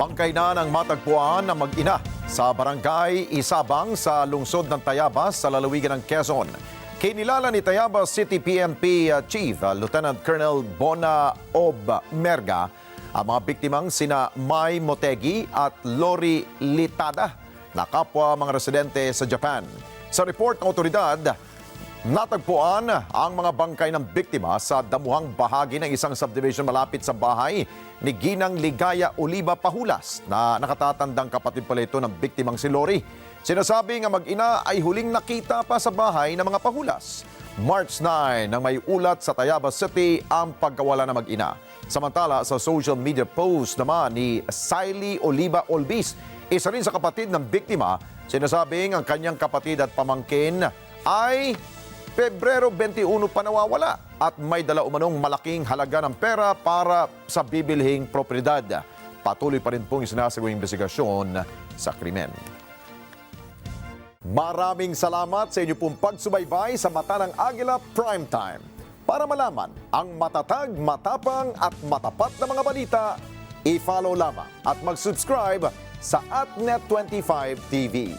Bangkay na ng matagpuan ng mag-ina sa barangay Isabang sa lungsod ng Tayabas sa lalawigan ng Quezon. Kinilala ni Tayabas City PNP Chief uh, Lieutenant Colonel Bona Ob Merga ang mga biktimang sina Mai Motegi at Lori Litada na kapwa mga residente sa Japan. Sa report ng otoridad, Natagpuan ang mga bangkay ng biktima sa damuhang bahagi ng isang subdivision malapit sa bahay ni Ginang Ligaya Oliva Pahulas na nakatatandang kapatid pala ito ng biktimang si Lori. Sinasabi nga mag-ina ay huling nakita pa sa bahay ng mga pahulas. March 9 nang may ulat sa Tayabas City ang pagkawala ng mag-ina. Samantala sa social media post naman ni Siley Oliva Olbis, isa rin sa kapatid ng biktima, sinasabing ang kanyang kapatid at pamangkin ay Pebrero 21 pa nawawala at may dala umanong malaking halaga ng pera para sa bibilhing propriedad. Patuloy pa rin pong isinasagawang investigasyon sa krimen. Maraming salamat sa inyo pong pagsubaybay sa Mata ng Agila Primetime. Para malaman ang matatag, matapang at matapat na mga balita, i-follow lamang at mag-subscribe sa AtNet25 TV.